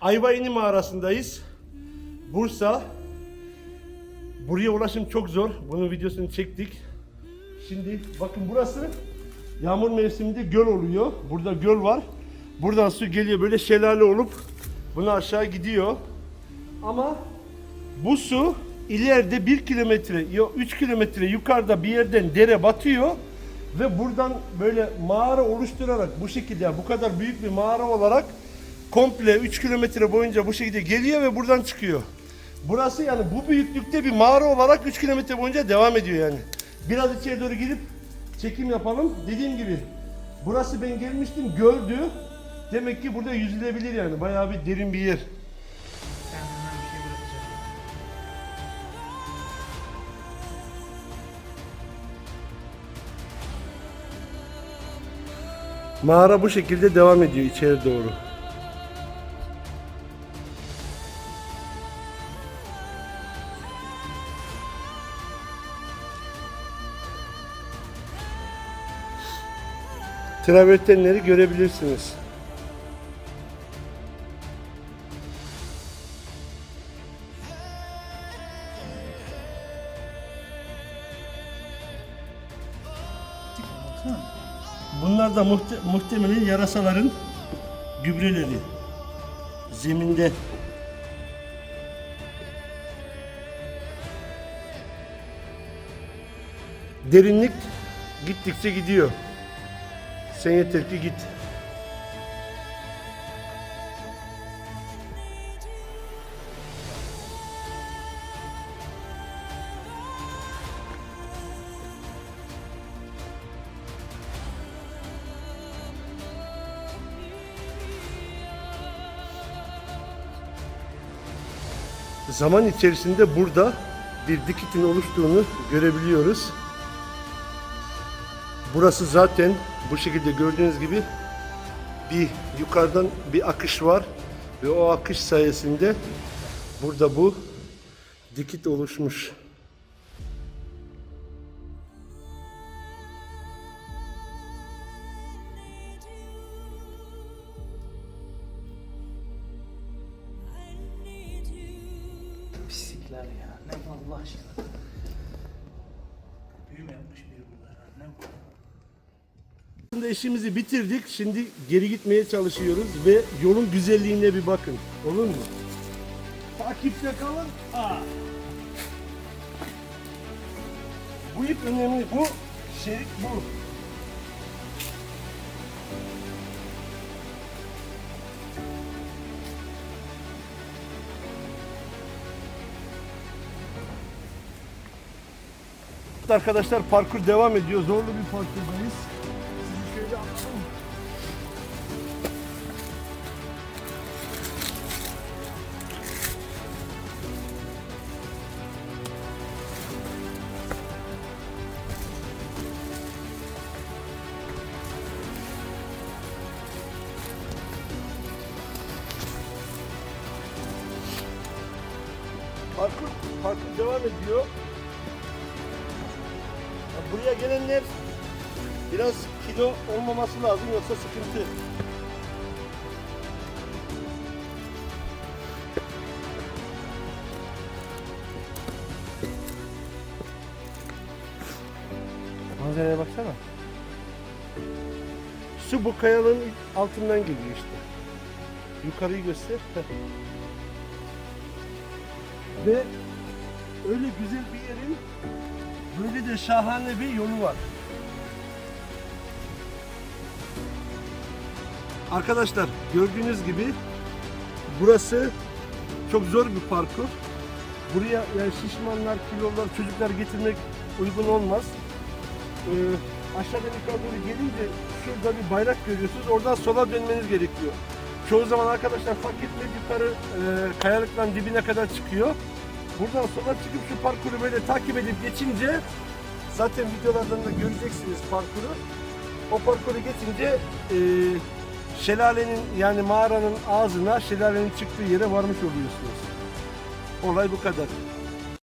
Ayvayni mağarasındayız. Bursa. Buraya ulaşım çok zor. Bunun videosunu çektik. Şimdi bakın burası yağmur mevsiminde göl oluyor. Burada göl var. Buradan su geliyor böyle şelale olup bunu aşağı gidiyor. Ama bu su ileride 1 kilometre, 3 kilometre yukarıda bir yerden dere batıyor ve buradan böyle mağara oluşturarak bu şekilde bu kadar büyük bir mağara olarak komple 3 kilometre boyunca bu şekilde geliyor ve buradan çıkıyor. Burası yani bu büyüklükte bir mağara olarak 3 kilometre boyunca devam ediyor yani. Biraz içeri doğru gidip çekim yapalım. Dediğim gibi burası ben gelmiştim göldü. Demek ki burada yüzülebilir yani bayağı bir derin bir yer. Mağara bu şekilde devam ediyor içeri doğru. Travertenleri görebilirsiniz. Bunlar da muhte- muhtemelen yarasaların gübreleri. Zeminde. Derinlik gittikçe gidiyor. Sen yeter ki git. Zaman içerisinde burada bir dikitin oluştuğunu görebiliyoruz. Burası zaten bu şekilde gördüğünüz gibi bir yukarıdan bir akış var ve o akış sayesinde burada bu dikit oluşmuş. Pislikler ya. Ne Allah aşkına. Büyü yapmış biri burada ya? Ne bu? Aslında işimizi bitirdik. Şimdi geri gitmeye çalışıyoruz ve yolun güzelliğine bir bakın. Olur mu? Takipte kalın. Aa. Bu ip önemli. Bu şerit bu. Arkadaşlar parkur devam ediyor. Zorlu bir parkurdayız. Parkur, parkur devam ediyor. Ya buraya gelenler biraz kilo olmaması lazım yoksa sıkıntı. Manzaraya baksana. Su bu kayanın altından geliyor işte. Yukarıyı göster. Ve öyle güzel bir yerin böyle de şahane bir yolu var. Arkadaşlar gördüğünüz gibi burası çok zor bir parkur. Buraya yani şişmanlar, kilolar, çocuklar getirmek uygun olmaz. Ee, aşağıdan yukarı doğru gelince şurada bir bayrak görüyorsunuz. Oradan sola dönmeniz gerekiyor. Çoğu zaman arkadaşlar etmeyip yukarı e, kayalıkların dibine kadar çıkıyor. Buradan sola çıkıp şu parkuru böyle takip edip geçince zaten videolardan da göreceksiniz parkuru. O parkuru geçince e, şelalenin yani mağaranın ağzına şelalenin çıktığı yere varmış oluyorsunuz. Olay bu kadar.